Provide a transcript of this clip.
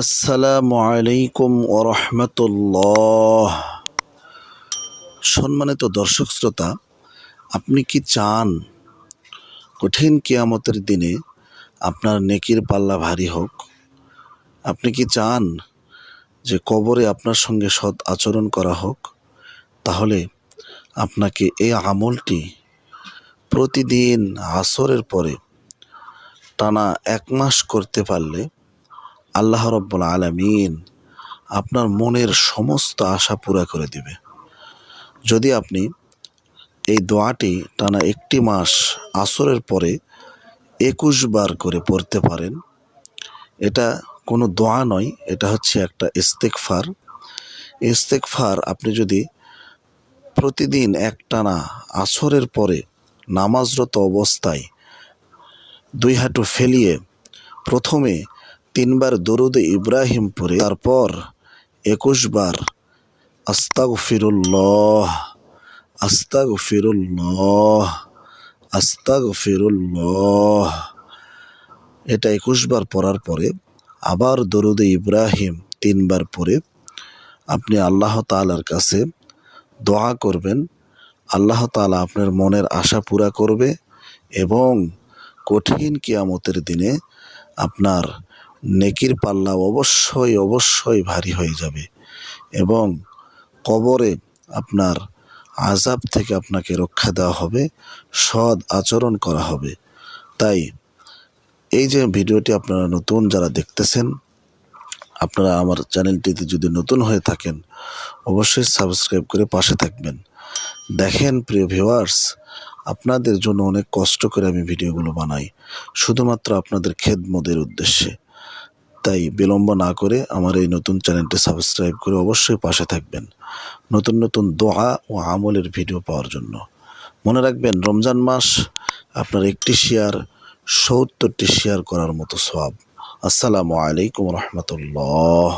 আসসালামু আলাইকুম ওরহমতুল্লাহ সম্মানিত দর্শক শ্রোতা, আপনি কি চান কঠিন কিয়ামতের দিনে আপনার নেকির পাল্লা ভারী হোক? আপনি কি চান যে কবরে আপনার সঙ্গে সৎ আচরণ করা হোক? তাহলে আপনাকে এই আমলটি প্রতিদিন আসরের পরে টানা এক মাস করতে পারলে আল্লাহ রব্বুল আলমিন আপনার মনের সমস্ত আশা পুরা করে দিবে। যদি আপনি এই দোয়াটি টানা একটি মাস আসরের পরে একুশ বার করে পড়তে পারেন, এটা কোনো দোয়া নয়, এটা হচ্ছে একটা ইস্তেকফার ইস্তেকফার আপনি যদি প্রতিদিন একটানা আসরের পরে নামাজরত অবস্থায় দুই হাঁটু ফেলিয়ে প্রথমে তিনবার দরুদে ইব্রাহিম পড়ে, তারপর একুশ বার আস্তাগ ফিরুল্লাহ আস্তাগ ফিরুল্লাহ আস্তাগ ফিরুল্লাহ এটা একুশ বার পড়ার পরে আবার দরুদে ইব্রাহিম তিনবার পরে আপনি আল্লাহ তালার কাছে দোয়া করবেন। আল্লাহ তালা আপনার মনের আশা পুরা করবে এবং কঠিন কিয়ামতের দিনে আপনার নেকির পাল্লা অবশ্যই অবশ্যই ভারী হয়ে যাবে এবং কবরে আপনার আজাব থেকে আপনাকে রক্ষা দেওয়া হবে, সৎ আচরণ করা হবে। তাই এই যে ভিডিওটি আপনারা নতুন যারা দেখতেছেন, আপনারা আমার চ্যানেলটিতে যদি নতুন হয়ে থাকেন, অবশ্যই সাবস্ক্রাইব করে পাশে থাকবেন। দেখেন প্রিয় ভিউয়ার্স, আপনাদের জন্য অনেক কষ্ট করে আমি ভিডিওগুলো বানাই, শুধুমাত্র আপনাদের খেদমদের উদ্দেশ্যে। তাই বিলম্ব না করে আমার এই নতুন চ্যানেলটি সাবস্ক্রাইব করে অবশ্যই পাশে থাকবেন। নতুন নতুন দোয়া ও আমলের ভিডিও পাওয়ার জন্য। মনে রাখবেন, রমজান মাস আপনার একটি শেয়ার, সত্তরটি শেয়ার করার মতো সব আসসালামু আলাইকুম রহমতুল্লাহ।